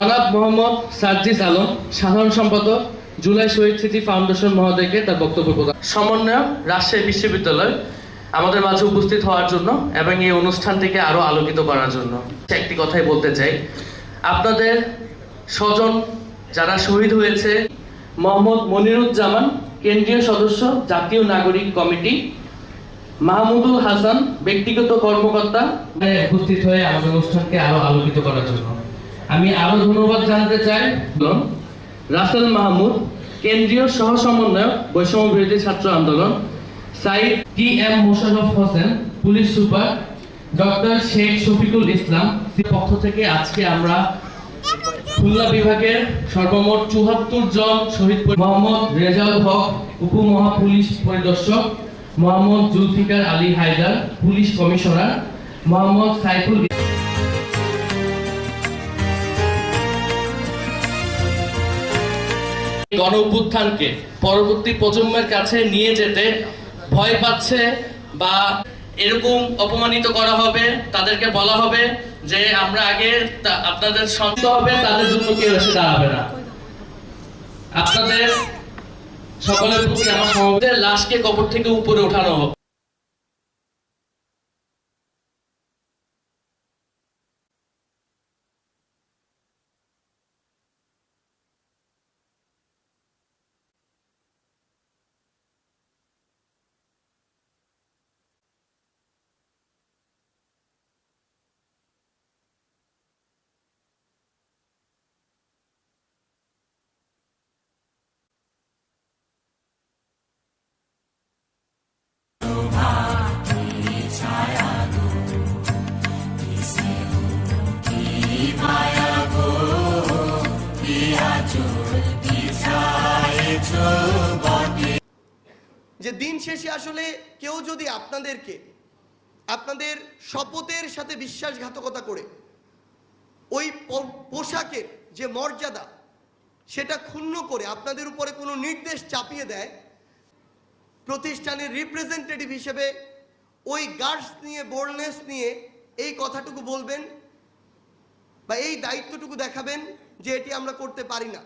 জনাব মোহাম্মদ সার্জিস আলম সাধারণ সম্পাদক জুলাই শহীদ স্মৃতি ফাউন্ডেশন মহোদয়কে তার বক্তব্য প্রদান। সমন্বয়ক রাজশাহী বিশ্ববিদ্যালয় আমাদের মাঝে উপস্থিত হওয়ার জন্য এবং এই অনুষ্ঠানটিকে আরও আলোকিত করার জন্য। একটি কথাই বলতে চাই। আপনাদের স্বজন যারা শহীদ হয়েছে মোহাম্মদ মনিরুজ্জামান কেন্দ্রীয় সদস্য জাতীয় নাগরিক কমিটি মাহমুদুল হাসান ব্যক্তিগত কর্মকর্তা উপস্থিত হয়ে আমাদের অনুষ্ঠানকে আরও আলোকিত করার জন্য। আমি আরও ধন্যবাদ জানাতে চাই রাসেল মাহমুদ, কেন্দ্রীয় সহ সমন্বয়ক, বৈষম্য বিরোধী ছাত্র আন্দোলন, Sayeed T M Mosharraf Hossain, police super, doctor Sheikh Shafiqul Islam পক্ষ থেকে আজকে আমরা খুলনা বিভাগের সর্বমোট চুয়াত্তর জন শহীদ মোহাম্মদ রেজাউল হক উপমহা পুলিশ পরিদর্শক, মোহাম্মদ জুলফিকার আলী হায়দার, পুলিশ কমিশনার, মোহাম্মদ সাইফুল গণ অভ্যুত্থানকে পরবর্তী প্রজন্মের কাছে নিয়ে যেতে ভয় পাচ্ছে বা এরকম অপমানিত করা হবে, তাদেরকে বলা হবে যে আমরা আগে আপনাদের সন্ত হবে, তাদের জন্য কেউ এসে দাঁড়াবে না। আপনাদের সকলের প্রতি আমার লাশকে কবর থেকে উপরে ওঠানো হোক। যে দিন শেষে আসলে কেউ যদি আপনাদেরকে, আপনাদের শপথের সাথে বিশ্বাসঘাতকতা করে, ওই পোশাকের যে মর্যাদা, সেটা ক্ষুণ্ণ করে আপনাদের উপরে কোনো নির্দেশ চাপিয়ে দেয়, প্রতিষ্ঠানের রিপ্রেজেন্টেটিভ হিসেবে ওই গার্ডস নিয়ে বোর্ডনেস নিয়ে এই কথাটুকু বলবেন বা এই দায়িত্বটুকু দেখাবেন যে এটি আমরা করতে পারি না।